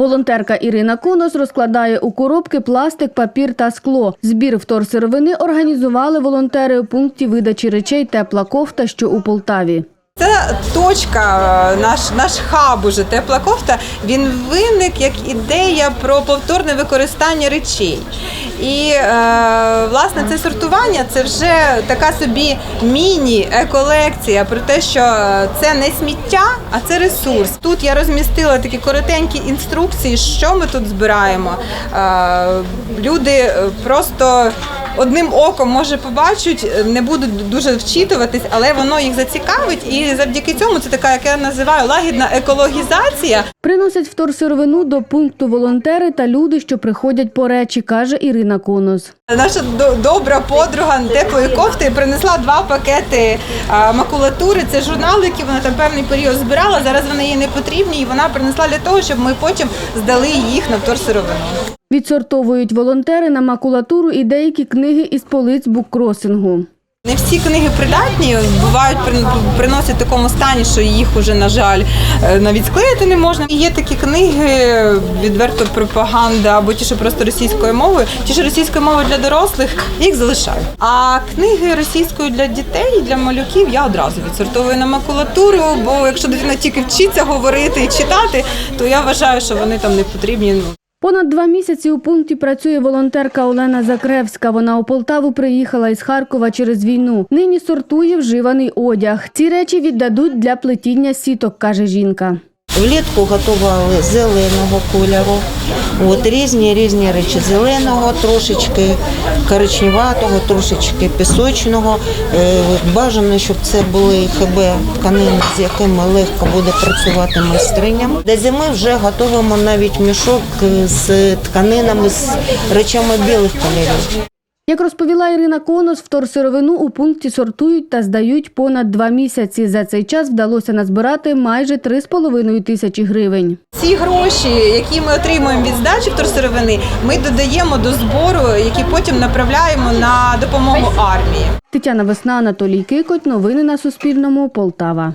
Волонтерка Ірина Конос розкладає у коробки пластик, папір та скло. Збір вторсировини організували волонтери у пункті видачі речей тепла кофта, що у Полтаві. Точка, е, наш, наш хаб уже тепла кофта. Він виник як ідея про повторне використання речей. І е, власне це сортування це вже така собі міні-еколекція про те, що це не сміття, а це ресурс. Тут я розмістила такі коротенькі інструкції, що ми тут збираємо. Е, люди е, просто одним оком може побачать, не будуть дуже вчитуватись, але воно їх зацікавить. І завдяки цьому це така, як я називаю, лагідна екологізація. Приносять вторсировину до пункту волонтери та люди, що приходять по речі, каже Ірина Конос. Наша до- добра подруга теплої кофти принесла два пакети макулатури. Це журнали, які вона там певний період збирала. Зараз вони їй не потрібні, і вона принесла для того, щоб ми потім здали їх на вторсировину. Відсортовують волонтери на макулатуру і деякі книги із полиць буккросингу. Не всі книги придатні, бувають при- приносять в такому стані, що їх уже, на жаль, е, навіть склеїти не можна. Є такі книги, відверто пропаганда, або ті, що просто російською мовою, ті, що російською мовою для дорослих, їх залишаю. А книги російською для дітей, і для малюків я одразу відсортовую на макулатуру, бо якщо дитина тільки вчиться говорити і читати, то я вважаю, що вони там не потрібні. Понад два місяці у пункті працює волонтерка Олена Закревська. Вона у Полтаву приїхала із Харкова через війну. Нині сортує вживаний одяг. Ці речі віддадуть для плетіння сіток, каже жінка. Влітку готували зеленого кольору. От різні різні речі зеленого, трошечки коричневатого, трошечки пісочного. Е, Бажано, щоб це були ХБ тканини, з якими легко буде працювати майстриням. До зими вже готуємо навіть мішок з тканинами, з речами білих кольорів. Як розповіла Ірина Конос, вторсировину у пункті сортують та здають понад два місяці. За цей час вдалося назбирати майже 3,5 тисячі гривень. Ці гроші, які ми отримуємо від здачі вторсировини, ми додаємо до збору, які потім направляємо на допомогу армії. Тетяна Весна, Анатолій Кикоть. Новини на Суспільному. Полтава.